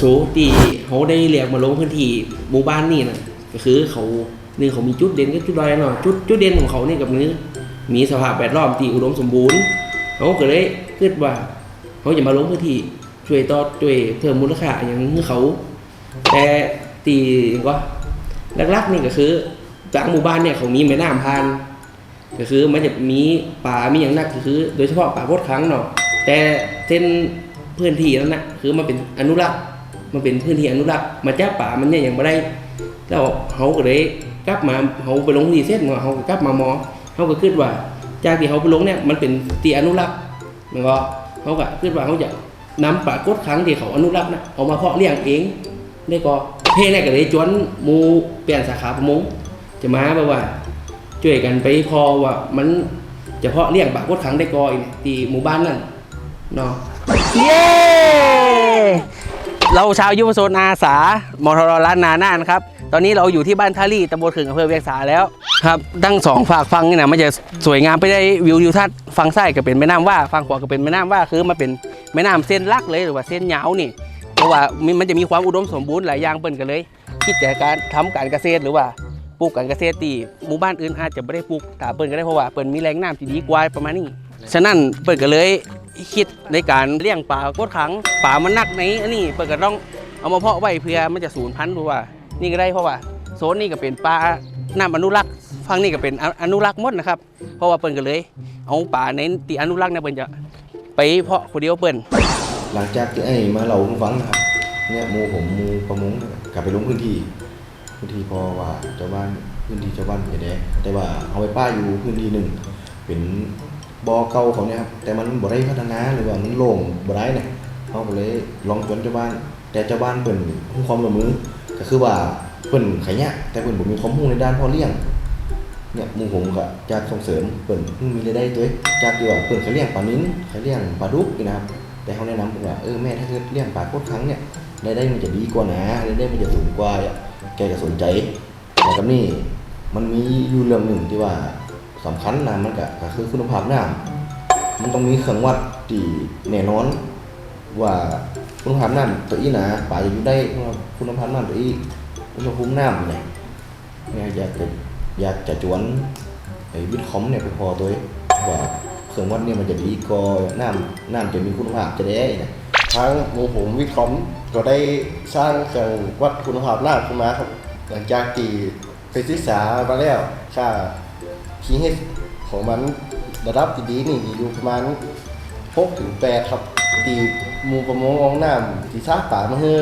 สูที่เขาได้เรียกมาลงพื้นที่หมู่บ้านนี่นะก็คือเขาหนึ่งเขามีจุดเด่นกับจุดด้อยเนาะจุดจุดเด่นของเขานี่กับนี้มีสภาพแวดล้อมที่อุดมสมบูรณ์เขาก็เลยคิดว่าเขาจะมาลงพื้นที่ช่วยต่อช่วยเพิ่มมูลค่าอย่างนี้เขา แต่ตีก็หลักๆนี่ก็คือจากหมู่บ้านเนี่ยเขามีแม่น้ำพาน ก็คือมันจะมีป่ามีอย่างนักก็คือ โดยเฉพาะป่าโคตรครั้งเนาะแต่เส้นพื้นที่นั้นนะคือมันเป็นอนุรักษ์ มันเป็นพื้นที่อนุรักษ์มาจ้าป่ามันเนี่ยอยังไม่ได้แล้วเขาก็เลยกลับมาเขาไปลงที่เส้นเนาะเขาก็กลับมามองเขาก็คิดว่า จากที่เขาไปลงเนี่ยมันเป็นที่อนุรักษ์มันก็เขาก็คิดว่าเขาจะนำป่าโคตรครั้งที่เขาอนุรักษ์นะเอามาเพาะเลี้ยงเองได้ก็เพเนี่ยก็เลยจวนหมูเปลี่ยนสาขาประมงจะมาแบบว่าช่วยกันไปพอว่ามันจะเพาะเลี้ยงป่ากกดขังได้กอยที่หมู่บ้านนั่นเนาะเย้ เราชาวยุวโซนอาสามทรล้านนาน่านครับ ตอนนี้เราอยู่ที่บ้านท่าลี่ตำบลขึงอำเภอเวียงสาแล้วครับทั้งสองฝากฟังนี่นะมันจะสวยงามไปได้วิวทิวทัศน์ฟังซ้ก็เป็นแม่น้ำว่าฟังขวาก็เป็นแม่น้ำว่าคือมันเป็นแม่น้ำเส้นลักเลยหรือว่าเส้นยาวนี่ เพราะว่ามันจะมีความอุดมสมบูรณ์หลายอย่างเปิ้นกันเลยคิดแต่การทำการเกษตรหรือว่าปลูกการเกษตรตีหมู่บ้านอื่นอาจจะไม่ได้ปลูกแต่เปิ้นก็ได้เพราะว่าเปิ้นมีแหล่งน้ำที่ดีกว่าประมาณนี้ฉะนั้นเปิ้นก็เลย คิดในการเลี้ยงปลากดขังปลามันนักในอันนี้เปิ้นก็ต้องเอามาเพาะไว้เพื่อมันจะสูญพันธุ์ราะว่า นี่ก็ได้เพราะว่าโซนนี้ก็เป็นปลาน้ำอนุรักษ์ฝั่งนี้ก็เป็นอนุรักษ์หมดนะครับ เพราะว่าเปิ้นก็เลย เอาปลาในตีอนุรักษ์เนี่ยเปิ้นจะไปเพาะคนเดียวเปิ้นหลังจากที่ไอ้มาเราให้ฟังนะครับเนี่ยมูผมมูประมงกลับไปลงพื้นที่พื้นที่พอว่าเจ้าบ้านพื้นที่เจ้าบ้านจะแดงแต่ว่าเอาไปป้าอยู่พื้นที่หนึ่งเป็น บอเก่าเขาเนี่ยครับแต่มันบ่ได้พัฒนาหรือว่ามันโล่งบ่ได้เนี่ยเขาก็เลยลองชวนเจ้าบ้าน แต่เจ้าบ้านเปิ่นให้ความร่วมมือก็คือว่าเปิ่นขยะแต่เปิ่นบ่มีความรู้ในด้านพ่อเลี้ยงเนี่ยหมูผมก็จากส่งเสริมเปิ่นมีรายได้ตัวจากที่ว่าเปิ่นเขาเลี้ยงปลานิ้นเขาเลี้ยงปลาดุกนี่นะครับแต่เขาแนะนำผมว่าเออแม่ถ้าเกิดเลี้ยงปลาโคตรครั้งเนี่ยรายได้มันจะดีกว่านะรายได้มันจะสูงกว่าแกก็สนใจแต่กับนี่มันมีอยู่เรื่องหนึ่งที่ว่า สำคัญนะมันก็ก็คือคุณภาพน้ำมันต้องมีเครื่องวัดที่แน่นอน ว่าคุณภาพน้ำตัวอีนะปลาจะอยู่ได้คุณภาพน้ำตัวอีอุณหภูมิน้ำเนี่ยเนี่ยอยากจะอยากจะจวนไอ้วิทคอมเนี่ยพอตัวว่าเครื่องวัดเนี่ยมันจะดีกว่าน้ำน้ำจะมีคุณภาพจะได้นะทางหมู่ผมวิทคอมก็ได้สร้างเครื่องวัดคุณภาพน้ำขึ้นมาครับ หลังจากที่ไปศึกษามาแล้วค่า pH ของมันระดับที่ดีนี่อยู่ประมาณ6ถึง8ครับตีมูประมงองน้ำที่ซากป่ามาเฮือ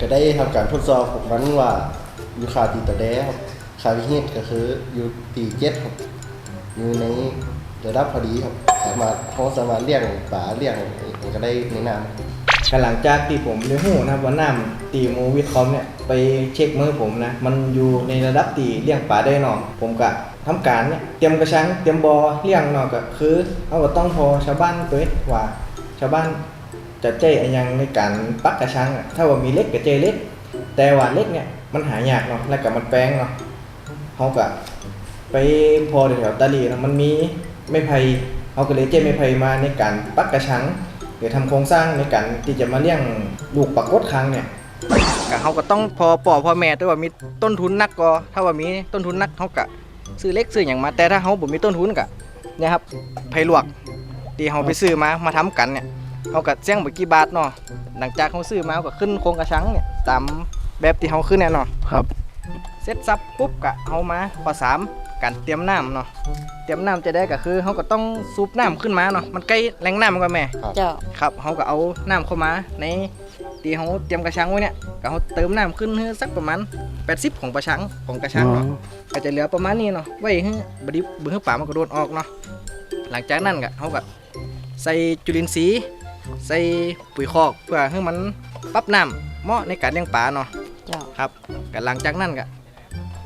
ก็ได้ทำการทดสอบของมันว่าอยู่ค่าตีต่อแดครับค่า pH ก็คืออยู่ตี7ครับอยู่ในระดับพอดีครับสามารถเขาสามารถเลี้ยงปลาเลี้ยงก็ได้ในน้ำก็หลังจากที่ผมได้หูนะครับว่าน้ำตีมูวิทคอมเนี่ยไปเช็คมือผมนะ มันอยู่ในระดับตีเลี้ยงปลาได้นาะผมก็ ทำการเนี่ยเตรียมกระชังเตรียมบอเลี้ยงเนาะก็คือเอาก็ต้องพอชาวบ้านตัวเองว่าชาวบ้านจะเจ๊อะไรยังในการปักกระชังอะถ้าว่ามีเล็กก็เจ๊เล็ก แต่ว่าเล็กเนี่ยมันหายากเนาะแล้วก็มันแปลงเนาะเขาก็ไปพอแถวตาลีเนาะมันมีไม้ไผ่เขาก็เลยเจ๊ไม้ไผ่มาในการปักกระชังหรือทำโครงสร้างในการที่จะมาเลี้ยงลูกปักกดครั้งเนี่ยก็เขาก็ต้องพอป่อพอแม่ด้วยว่ามีต้นทุนนักก็ถ้าว่ามีต้นทุนนักเขาก็ ซื้อเล็กซื้ออย่างมา แต่ถ้าเขาบ่มีต้นทุนก็เนี่ยครับไผลวกที่เขาไปซื้อมามาทำกันเนี่ยเขาก็เสี่ยงไปกี่บาทเนาะหลังจากเขาซื้อมาเขาก็ขึ้นโครงกระชังเนี่ยตามแบบที่เขาขึ้นเนี่ยเนาะครับเสร็จสับปุ๊บก็เอามาข้อสามการเตรียมน้ำเนาะเตรียมน้ำจะได้ก็คือเขาก็ต้องสูบน้ำขึ้นมาเนาะมันใกล้แหล่งน้ำมันก็แม่เจ้าครับเขาก็เอาน้ำเข้ามาใน ตีเขาเตรียมกระชังไว้เนี่ยก็เขาเติมน้ำขึ้นให้สักประมาณ 80 ของกระชังของกระชังเนาะก็จะเหลือประมาณนี้เนาะไว้ให้บดนีเบื้องป่ามันก็โดนออกเนาะหลังจากนั้นก็เขาก็ใส่จุลินทรีย์ใส่ปุ๋ยคอกเพื่อให้มันปรับน้ำเหมาะในการเลี้ยงปลาเนาะเจ้าครับก็หลังจากนั้นก็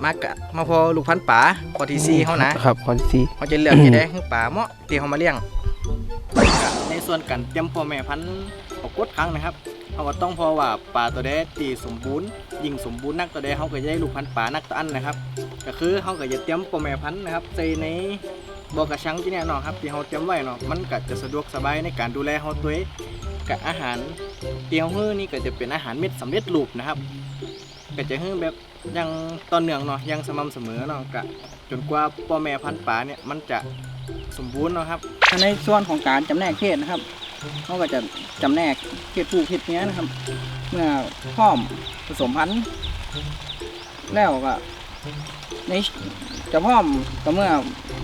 มากะมาพอลูกพันธุ์ปลาพอทีซีเขานะครับพอซีเขาจะเลือกจะได้ให้ปลาเหมาะที่เขามาเลี้ยงในส่วนการเตรียมพ่อแม่พันธุ์ออกกดครั้งนะครับ เขาก็ต้องพอว่าปลาตัวใดตีสมบูรณ์ยิ่งสมบูรณ์นักตัวใดเขาก็จะได้ลูกพันธุ์ปลานักตัวอันนะครับ ก็คือเขาก็จะเตรียมพ่อแม่พันธุ์นะครับใส่ในบ่อกระชังที่เนี่ยเนาะครับที่เขาเตรียมไว้เนาะมันก็จะสะดวกสบายในการดูแลเขาตัวเองกับอาหารเตียวฮื้อนี่ก็จะเป็นอาหารเม็ดสำเร็จรูปนะครับก็จะฮื้อแบบยังต่อเนืองเนาะยังสม่ำเสมอเนาะกะจนกว่าพ่อแม่พันธุ์ปลาเนี่ยมันจะสมบูรณ์เนาะครับในส่วนของการจำแนกเพศนะครับ เขาก็จะจำแนกเพศผู้เพศเมียนะครับ เมื่อพร้อมผสมพันธุ์แล้วก็ในจะพร้อมก็เมื่อ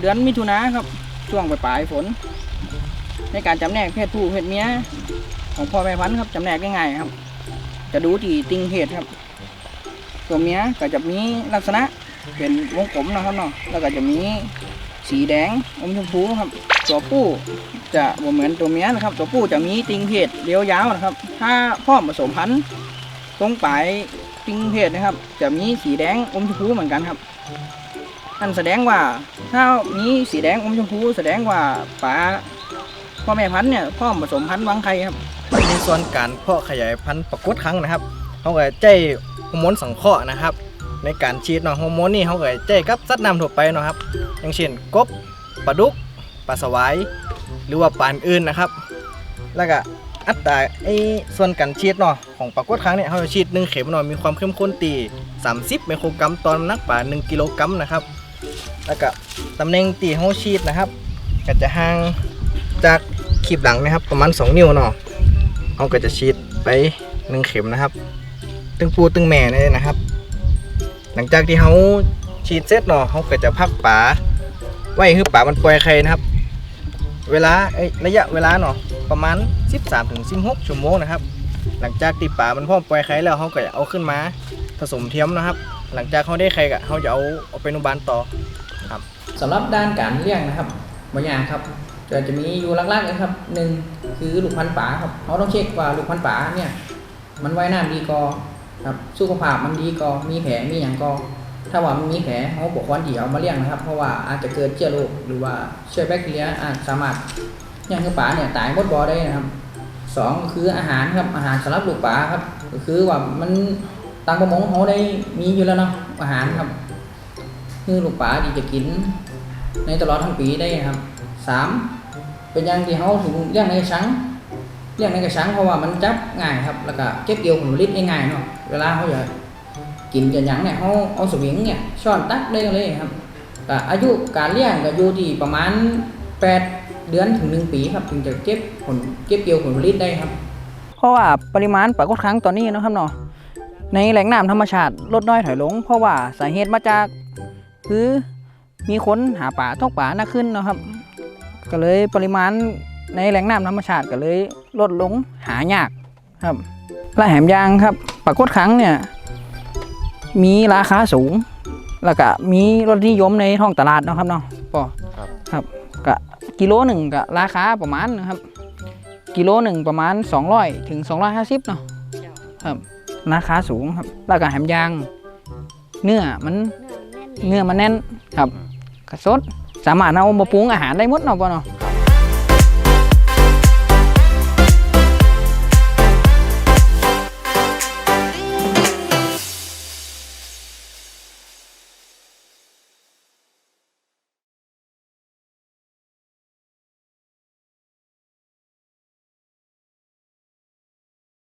เดือนมิถุนาครับ ช่วงปลายๆฝน ในการจำแนกเพศผู้เพศเมียของพ่อแม่พันธุ์ครับจำแนกง่ายๆครับ จะดูที่ติงเพศครับ ตัวเมียก็จะมีลักษณะเป็นวงกลมนะครับเนาะแล้วก็จะมีสีแดงอมชมพูครับ ตัวผู้จะบ่เหมือนตัวเมียนะครับ ตัวผู้จะมีติงเพศเรียวยาวนะครับ ถ้าพ่อผสมพันธุ์ตรงปลายติงเพศนะครับ จะมีสีแดงอมชมพูเหมือนกันครับนั่นแสดงว่าถ้ามีสีแดงอมชมพูแสดงว่าปลาพ่อแม่พันธุ์เนี่ยพ่อผสมพันธุ์วางไข่ครับในส่วนการเพาะขยายพันธุ์ปรากฏครั้งนะครับเขาก็ใจฮอร์โมนสังเคราะห์นะครับ ในการฉีดเนาะฮอร์โมนนี่เขาก็ใจกับสัตว์น้ำทั่วไปเนาะครับ อย่างเช่นกบปลาดุก ปลาสวายหรือว่าปลาอื่นนะครับ แล้วก็อัตราไอ้ส่วนการฉีดเนาะของปรากฏครั้งเนี่ยเขาจะฉีดหนึ่งเข็มเนาะมีความเข้มข้นตี 30 ไมโครกรัมต่อนนักปลา1กิโลกรัมนะครับ แล้วก็ตำแหน่งตีเขาฉีดนะครับ ก็จะห่างจากขีบหลังนะครับประมาณ 2 นิ้วเนาะเขาก็จะฉีดไปหนึ่งเข็มนะครับ ตึงปูตึงแม่เลยนะครับ หลังจากที่เขาฉีดเสร็จเนาะเขาก็จะพักป่าไว้ให้ป่ามันปล่อยไข่นะครับ เวลาระยะเวลาเนาะประมาณ 13ถึง16ชั่วโมงนะครับ หลังจากที่ป่ามันพร้อมปล่อยไข่แล้วเขาก็จะเอาขึ้นมาผสมเทียมนะครับ หลังจากเขาได้ไข่ก็เขาจะเอาเอาไปนุบาลต่อสำหรับด้านการเลี้ยงนะครับบางอย่างครับจะจะมีอยู่ลักๆนะครับหนึ่งคือลูกพันธุ์ป่าครับเขาต้องเช็คว่าลูกพันธุ์ป่าเนี่ยมันไว่ายน้ำดีกอครับสุขภาพมันดีกอมีแผลมีอย่างกอ ถ้าว่ามันมีแผลเขาบอกควรที่เอามาเลี้ยงนะครับ เพราะว่าอาจจะเกิดเชื้อโรคหรือว่าเชื้อแบคทีเรียอาจสามารถย่างคือป่าเนี่ยตายหมดบ่อได้นะครับสองคืออาหารครับอาหารสำหรับลูกป่าครับก็คือว่ามันตางประมงเขาได้มีอยู่แล้วเนาะอาหารครับ คือลูกปลาที่จะกิน ในตลอดทั้งปีได้ครับสามเป็นอย่างที่เขาถึงเลี้ยงในกระชังเลี้ยงในกระชังเพราะว่ามันจับง่ายครับแล้วก็เก็บเกี่ยวผลผลิตง่ายเนาะเวลาเขาจะ กินจะหยังเนี่ยเขาเอาสวิงเนี่ยช้อนตักได้เลยครับก็อายุการเลี้ยงก็อยู่ที่ประมาณ 8 เดือนถึง 1 ปีครับถึงจะเก็บผลเก็บเกี่ยวผลผลิตได้ครับ เพราะว่าปริมาณปลากดครั้งตอนนี้นะครับเนาะในแหล่งน้ำธรรมชาติลดน้อยถอยลง เพราะว่าสาเหตุมาจากคือมีคนหาป่าตกป่าหนักขึ้นนะครับ ก็เลยปริมาณในแหล่งน้ำธรรมชาติก็เลยลดลงหายากครับและแหมยางครับปรากฏครั้งเนี่ย มีราคาสูง แล้วก็มีรสนิยมในท้องตลาดเนาะครับเนาะปอครับ ครับก็กิโลหนึ่งก็ราคาประมาณนะครับ กิโลหนึ่งประมาณ 200 ถึง 250 เนาะครับราคาสูงครับแล้วก็แหมยาง เนื้อมันเนื้อมันแน่นครับกระสดสามารถเอามาปรุงอาหารได้หมดเนาะป่ะเนาะ